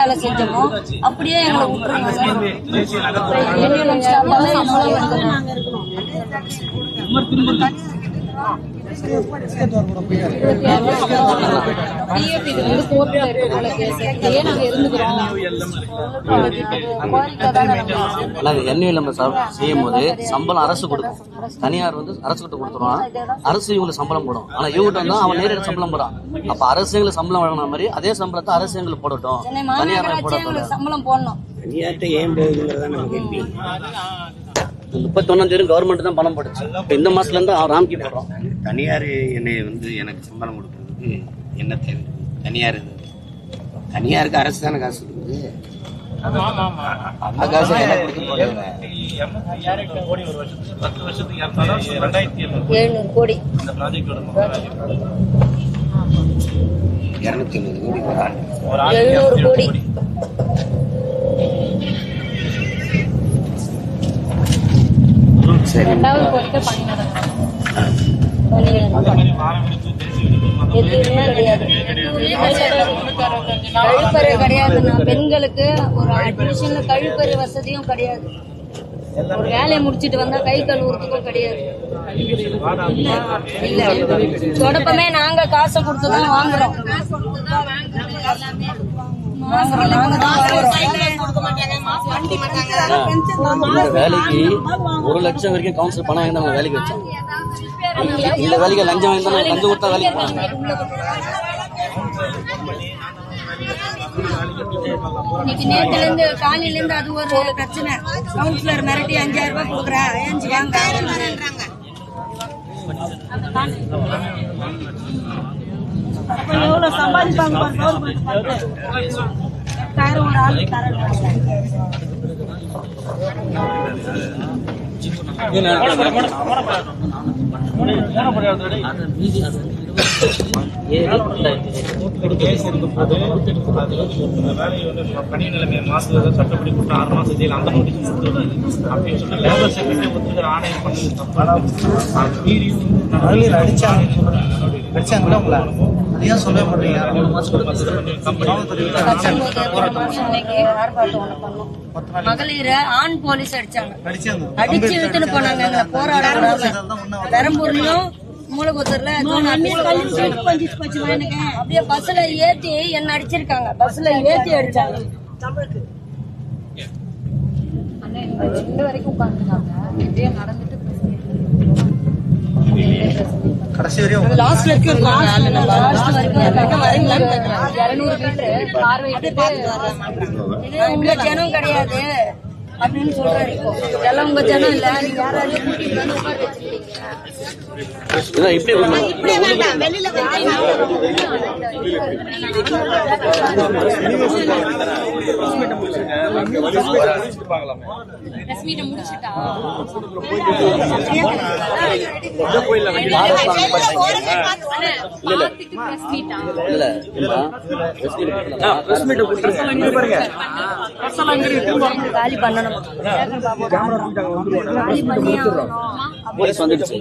வேலை செஞ்சோமோ அப்படியே எங்களை விட்டுருங்க. சார் சம்பளம் இது வந்து கோர்ட்ல இருக்கனால கேஸ் நாங்க இருந்துக்கிறோம் என்விஎல்எம் செய்யும் போது சம்பளம் அரசு கொடுக்கும். தனியார் வந்து அரசு கிட்ட கொடுத்துருவான். அரசு இவங்களுக்கு சம்பளம் போடும். ஆனா இவங்கிட்ட வந்து அவன் நேரடி சம்பளம் போறான் அப்ப அரசு எங்களுக்கு சம்பளம் வழங்கின மாதிரி அதே சம்பளத்தை அரசு எங்களுக்கு போடட்டும். தனியார் போடட்டும். சம்பளம் போடணும். தனியார்ட்ட ஏன் போகுதுங்கிறதா நம்ம கேள்வி. முப்பத்தொன்னாம் தேதி கவர்மெண்ட் தான் பணம் போட்டுச்சு. இப்ப இந்த மாசத்துல இருந்து ராம்கி போடுறோம். தனியார் என்னை வந்து எனக்கு சம்பளம் கொடுக்கறதுக்கு என்ன தேவை? தனியார் இது. தனியாருக்கு அரசு தானே காசு கொடுக்குது? அந்த காசு எழுநூறு இரநூத்தி ஐம்பது ஒரு ஆண்டு. எழுநூறு கோடி. கிடையாது. கழிப்பறை கிடையாதுண்ணா பெண்களுக்கு ஒரு அட்மிஷன்ல கழிப்பறை வசதியும் கிடையாது. ஒரு வேலையை முடிச்சிட்டு வந்தா கை கழுவுறதுக்கும் கிடையாது. இல்ல. தொடப்பமே நாங்க காசை கொடுத்து தான் வாங்குறோம். வேலைக்கு ஒரு லட்சம் வரைக்கும் கவுன்சில் பணம் வாங்கி அவங்க வேலைக்கு வச்சாங்க. இந்த வேலைக்கு லஞ்சம் வாங்கி லஞ்சம் கொடுத்தா வேலைக்கு போனாங்க இன்னைக்கு நேத்துல இருந்து காலையில இருந்து அது ஒரு பிரச்சனை. கவுன்சிலர் மிரட்டி அஞ்சாயிரம் ரூபாய் கொடுக்குறா ஏஞ்சி வாங்க. எவ்வளவு சம்பாதிப்பாங்க? எட்டாயிரம் ஒரு ஆள் பணி நிலைமை மாசத்துல சட்டப்படி கொடுத்து ஆறு மாசம் ஜெயில் அந்த நோட்டீஸ் அப்படின்னு சொல்லி லேபர் செக்ரட்டரி ஒத்துக்கிற ஆணையம் பண்ணது தப்பு மீறியும் அடிச்சாங்க. அடிச்சாங்களா உங்களை மாட்டீங்க? மாசம் பண்ணோம். மகளிர ஆண் போலீஸ் அடிச்சாங்க. அடிச்சு இழுத்துன்னு போனாங்க எங்களை. போராட விடாம. பெரம்பூர்லயும் மூலகுத்தூர்ல அப்படியே பஸ்ல ஏத்தி என்ன அடிச்சிருக்காங்க? பஸ்ல ஏத்தி அடிச்சாங்க. வரைக்கும் உட்காந்துருக்காங்க இப்படியே நடந்துட்டு கடைசி வரையும் லாஸ்ட் வரைக்கும் இருக்காங்க. லாஸ்ட் வரைக்கும் இருக்காங்க. வரீங்களான்னு கேக்குறாங்க. 200 மீட்டர். பார்வையிட்டு இது உங்க ஜனம் கிடையாது. அப்படின்னு சொல்றாரு இப்போ. இதெல்லாம் உங்க ஜனம் இல்ல. நீங்க யாராவது இப்படி காலி பண்ணணும். போலீஸ் வந்துடுச்சு.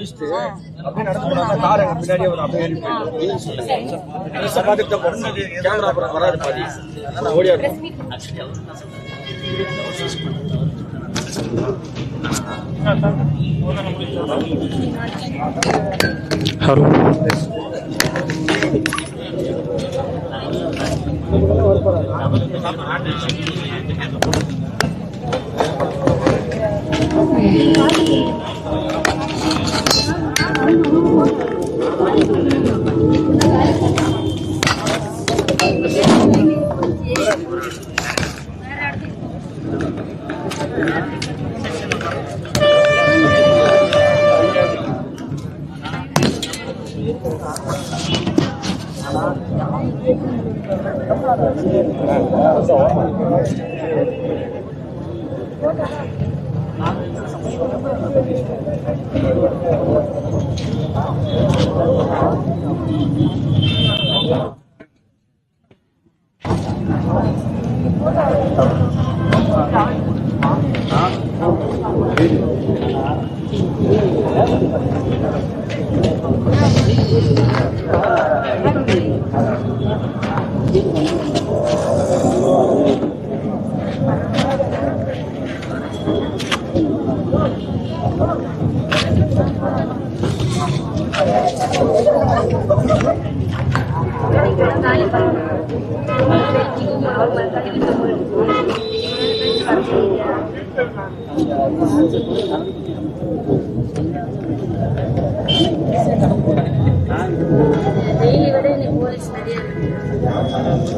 அப்படியே நடந்து போனாங்க கார் எங்க பின்னாடியே ஒரு அப்படியே ஏறி போயிட்டு சகாதிட்ட போனது கேமரா அப்புறம் வராது பாதி. அதனால ஓடியா hello Thank you. Thank you.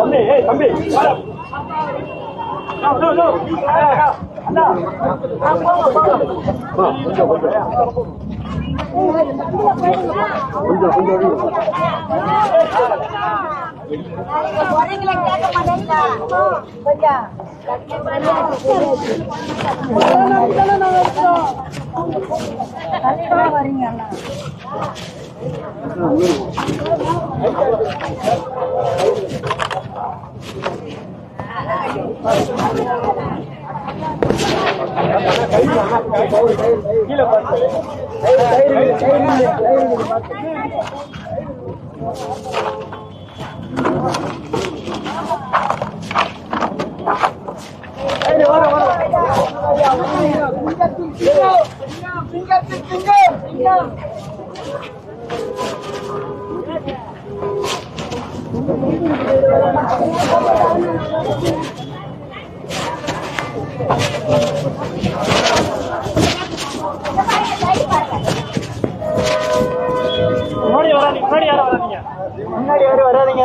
நடந்து Finger, finger, finger, finger. முன்னாடி வராதீங்க முன்னாடி யாரும் வராதீங்க. முன்னாடி யாரும் வராதீங்க.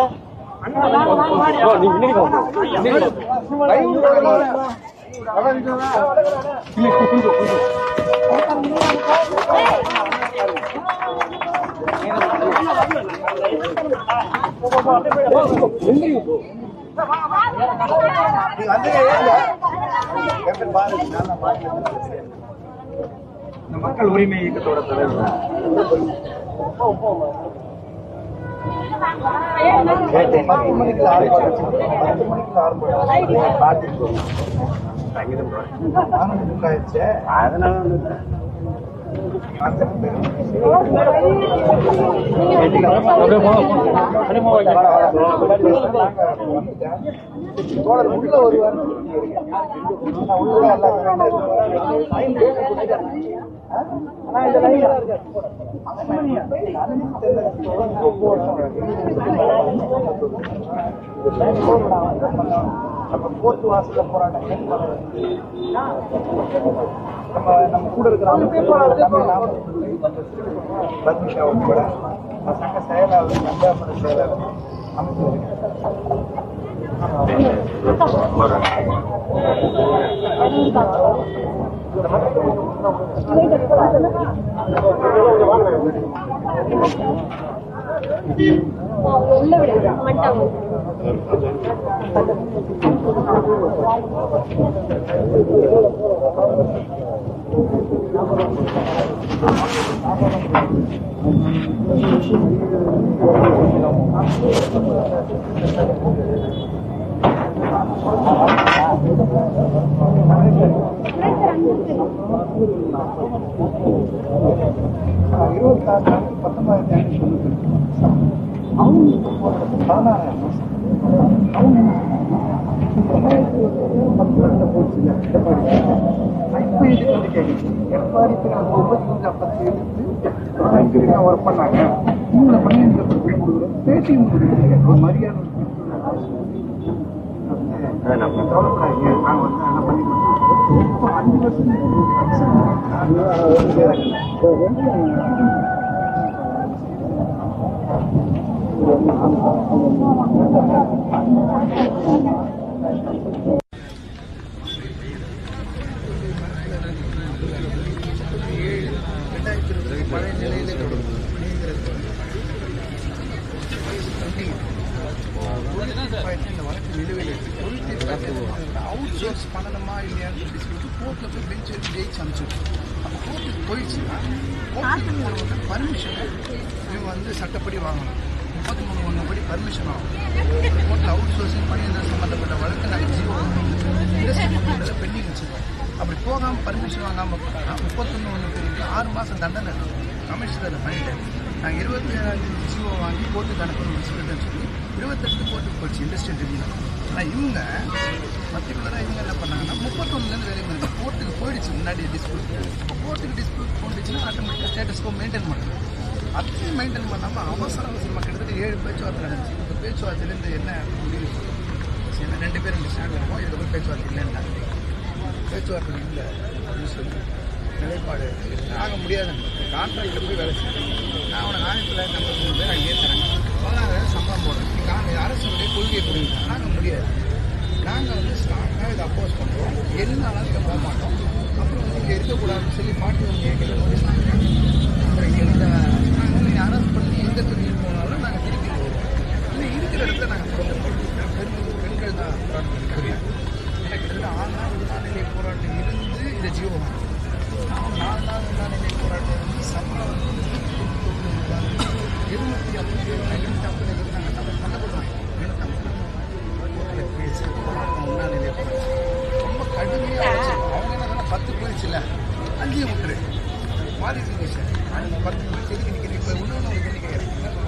இந்த மக்கள் உரிமை இயக்கத்தோட தலைவர் பத்து மணிக்கு ஆரம்பிச்சு பத்து மணிக்கு ஆரம்பிச்சு பார்த்துட்டு ஆயிடுச்சு அதனால உள்ள நம்ம கோர்ட் வாசல்ல போராட்டம் நம்ம நம்ம கூட இருக்கிற பத்மிஷா உட்பட சங்க செயலாளர் செயலாளர் இருபத்தி ஆறு நாளைக்கு பத்தொன்பதாயிரத்தி ஐநூற்றி தொண்ணூத்தி அவங்க அவங்க பத்து போச்சு வந்து ஒர்க் பண்ணாங்க இவங்களை பணியாளர் கொடுக்குறோம் பேட்டியும் ஒரு மரியாதை 哎，那我走了快一点。啊，我那那我那个，我那个。அவுட் சோர்ஸ் பண்ணணுமா இல்லையான்னு டிஸ்கஸ் கோர்ட்டில் போய் பெஞ்ச் வச்சு ஜெயிச்சு அனுப்பிச்சிடும் அப்போ கோர்ட்டுக்கு போயிடுச்சுன்னா கோர்ட்டுக்கு போகிறவங்க பர்மிஷன் இவங்க வந்து சட்டப்படி வாங்கணும் முப்பத்தி மூணு ஒன்று படி பர்மிஷன் ஆகும் கோர்ட்டில் அவுட் சோர்சிங் பணியாளர் சம்மந்தப்பட்ட வழக்கு நாங்கள் ஜீவோ இண்டஸ்ட்ரி பெண்டிங் வச்சுருக்கோம் அப்படி போகாமல் பர்மிஷன் வாங்காமல் போனால் முப்பத்தொன்று ஒன்று பேருக்கு ஆறு மாதம் தண்டனை கமிஷனர் அதை பண்ணிட்டாரு நாங்கள் இருபத்தி ஏழாம் தேதி ஜீவோ வாங்கி கோர்ட்டுக்கு அனுப்பணும் சொல்லிட்டேன்னு சொல்லி இருபத்தெட்டு கோர்ட்டுக்கு போச்சு இண்டஸ்ட்ரியல் ட்ரிபியூனல் ஆனால் இவங்க பர்டிகுலராக இவங்க என்ன பண்ணாங்கன்னா முப்பத்தொன்னுலேருந்து வேலை இருக்கு கோர்ட்டுக்கு போயிடுச்சு முன்னாடி டிஸ்பியூட் இப்போ கோர்ட்டுக்கு டிஸ்பியூட் போட்டுச்சுன்னா ஆட்டோமேட்டிக்காக ஸ்டேட்டஸ்கோ மெயின்டைன் பண்ணுறாங்க அதையும் மெயின்டைன் பண்ணாமல் அவசர அவசரமாக கிட்டத்தட்ட ஏழு பேச்சுவார்த்தை நடந்துச்சு. இந்த பேச்சுவார்த்தையிலேருந்து என்ன முடிவு சரி ரெண்டு பேரும் ரெண்டு ஸ்டாண்ட் இருக்கும். இதுக்கப்புறம் பேச்சுவார்த்தை இல்லைன்னா பேச்சுவார்த்தை இல்லை அப்படின்னு சொல்லி நிலைப்பாடு ஆக முடியாது கான்ட்ராக்டில் போய் வேலை செய்யணும். நான் அவனை ஆயிரத்தி தொள்ளாயிரத்தி ஐம்பத்தி மூணு பேர் அங்கே ஏற்றுறேன் பதினாறு சம்பளம் போடுறேன். நீங்கள் அரசுடைய கொள்கையை புரியுது நாங்கள் முடியாது. நாங்கள் வந்து ஸ்ட்ராங்காக இதை அப்போஸ் பண்ணுறோம் என்னாலும் இங்கே போக மாட்டோம். அப்புறம் வந்து இங்கே இருக்கக்கூடாதுன்னு சொல்லி பாட்டி வந்து எங்களை நோட்டீஸ் அப்புறம் இங்கே இந்த நாங்கள் வந்து அரெஸ்ட் பண்ணி எந்த பிரிவில் போனாலும் நாங்கள் திருப்பி போவோம். இல்லை இருக்கிற இடத்துல நாங்கள் போராட்டம் பெண்கள் பெண்கள் தான் போராட்டம் இருக்காங்க எனக்கு கிட்டத்தட்ட ஆறு நாள் உண்ணாநிலை போராட்டம் இருந்து இந்த ஜீவம் நான் நாலு நாள் உண்ணாநிலை போராட்டம் இருந்து சம்பளம் வந்து இருநூத்தி ஐம்பது இருநூத்தி ஐம்பது ஐம்பது பேசி ரொம்ப கடுமையாக வச்சிருக்கோம் அவங்க என்ன பத்து போயிடுச்சுல அங்கேயும் விட்டுரு மாறி விஷயம் அந்த பத்து போயிடுச்சு எதுக்கு நிற்கிறீங்க இப்போ இன்னொன்று உங்களுக்கு என்ன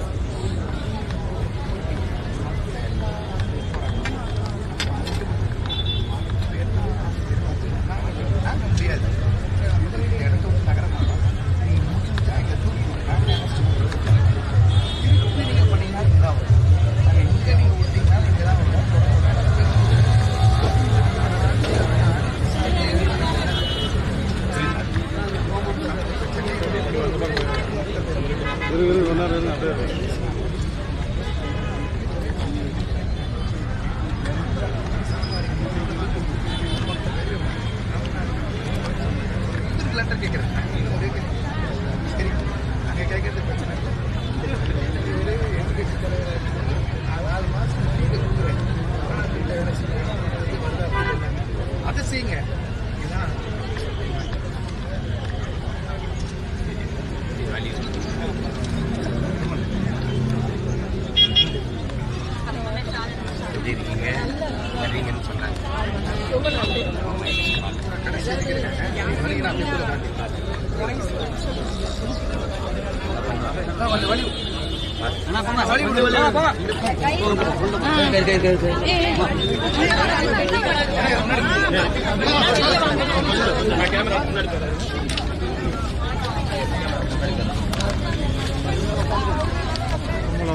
இதுக்கு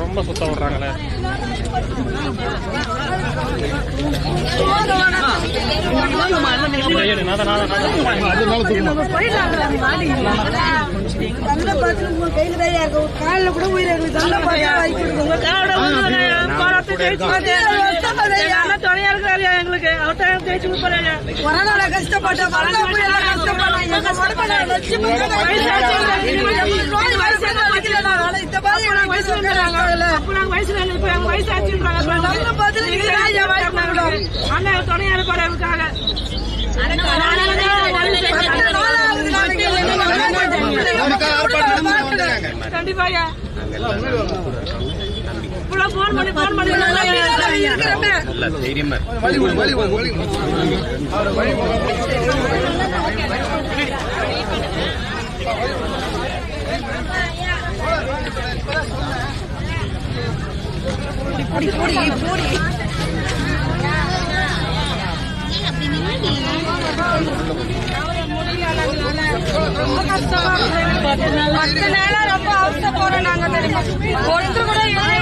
ரொம்ப சுத்த விடுறாங்களே. தான், தான், தான். தந்தை பார்த்து உங்க கையில வேலையா இருக்கு ஒரு காலில் கூட உயிர் தந்தை பார்த்து உங்க துணையா இருக்கிறாரு எங்களுக்கு கொரோனால கஷ்டப்பட்ட அண்ணன் துணையா இருப்பாரு அவருக்காக கண்டிப்பாயா இவ்வளவு போன் பண்ணி போன் பண்ணி நல்ல தைரியமா. அவரை வழி விடு. பத்து நாளா. ரொம்ப அவசரப்படுறோம் நாங்க தெரியுமா? ஒருத்தர் கூட இல்லையே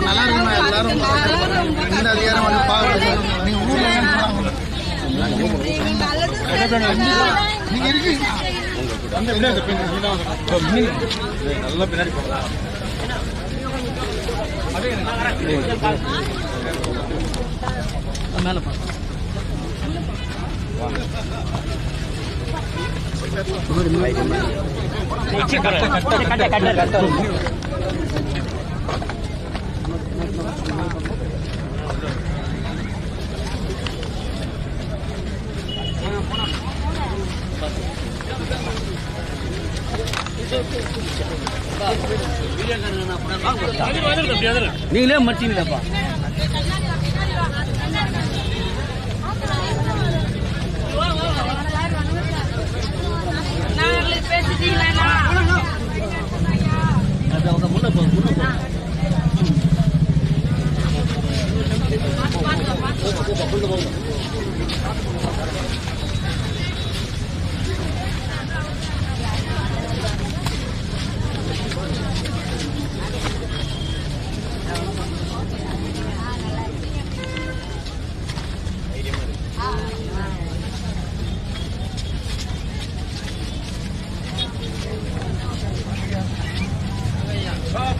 நல்லா இருக்குமா எல்லாரும் அதிகாரம் வந்து நீங்க ஊர்ல நீங்க இருக்கீங்க நல்லா பின்னாடி போகலாம் மேல பாருங்க நீங்களே மட்டிங்களாப்பா அது அவங்க முன்ன போ முன்ன போ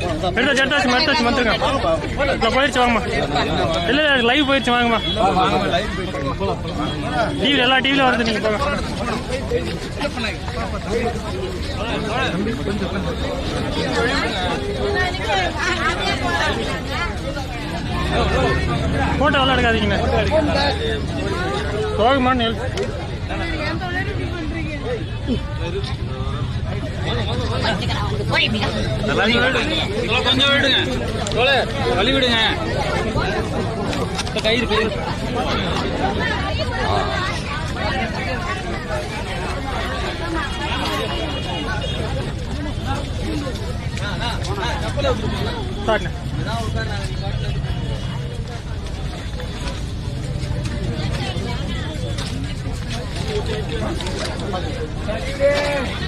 எடுத்தாச்சு எடுத்தாச்சு எடுத்தாச்சு வந்துருங்க இல்லை போயிடுச்சு வாங்கம்மா. இல்லை இல்லை லைவ் போயிடுச்சு வாங்கம்மா. டிவியில் எல்லா டிவியில் வருது நீங்கள் போங்க. ஃபோட்டோ எல்லாம் எடுக்காதீங்கண்ணே போகுமான்னு எழு கொஞ்சம் விடுங்க தோலை வழி விடுங்க கயிறு கயிறு you.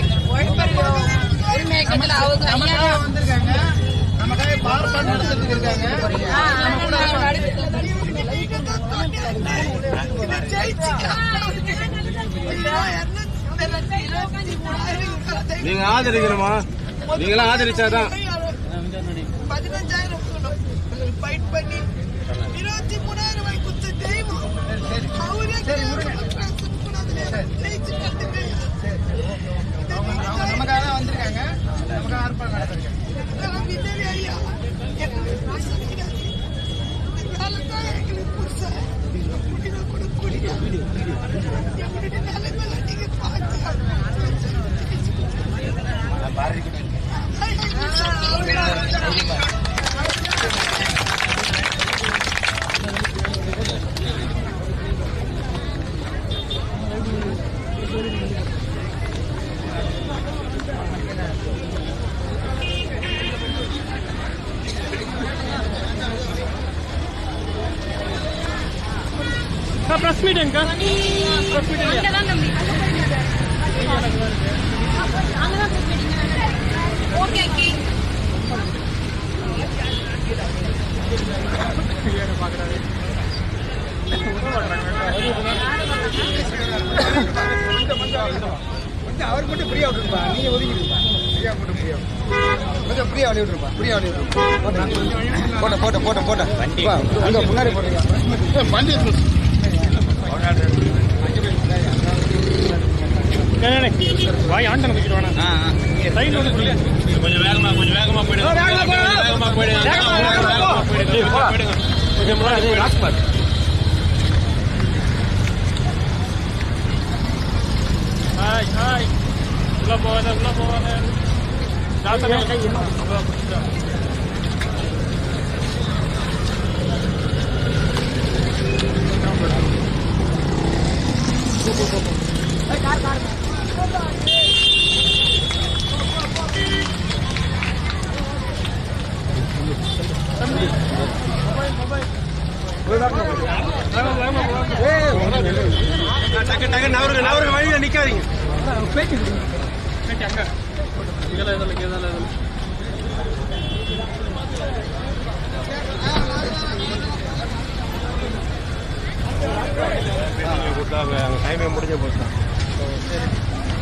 மூவ் பண்ணுங்க bro. நமக்காக பார்ப்பாடு நடத்திட்டு இருக்காங்க நீங்க ஆதரிக்கணுமா நீங்களாம் ஆதரிச்சாதான் பதினஞ்சாயிரம் ஃபைட் பண்ணி இருபத்தி மூணாயிரம் ரூபாய் குத்த தெய்வம் அவரே ஜெயிச்சு கட்டுங்க அவங்க அவங்க நமக்காக தான் வந்திருக்காங்க நமக்காக ஆர்ப்பாட்டம் நடத்திருக்காங்க விதவி ஐயா எங்களுக்கு ஆசீர்வதிக்காதீங்க. இந்த காலத்தான் எங்களுக்கு புதுசா குடிங்க கூட குடிங்க எங்களுடைய நிலைமையில நீங்க பார்த்து பிரஸ் மீட் எங்க கொஞ்சம் அவருக்கு மட்டும் ஃப்ரீயா விட்டுருப்பா நீங்க ஒதுக்கிடுப்பா ஃப்ரீயா மட்டும் ஃப்ரீயா கொஞ்சம் ஃப்ரீயா வழி விட்டுருப்பா ஃப்ரீயா வழி விட்டுருப்பா போட்ட போட்ட. போட்ட போட்ட முன்னாடி வண்டி வாய் ஆண்டன் வச்சுட்டு வேணாம் சைடில் வந்து புரியல கொஞ்சம் கொஞ்சம் வேகமா போயிடுங்க வேகமா போயிடுங்க வேகமா போயிடுங்க கொஞ்சம் முன்னாடி ராஜ்குமார். Hi hi. உள்ள போகாத உள்ள போகாத. டக்கு டக்கு நவருங்க நவருங்க வழியில நிக்காதீங்க இதெல்லாம் இதெல்லாம் இதெல்லாம் டைமே முடிஞ்ச போச்சு.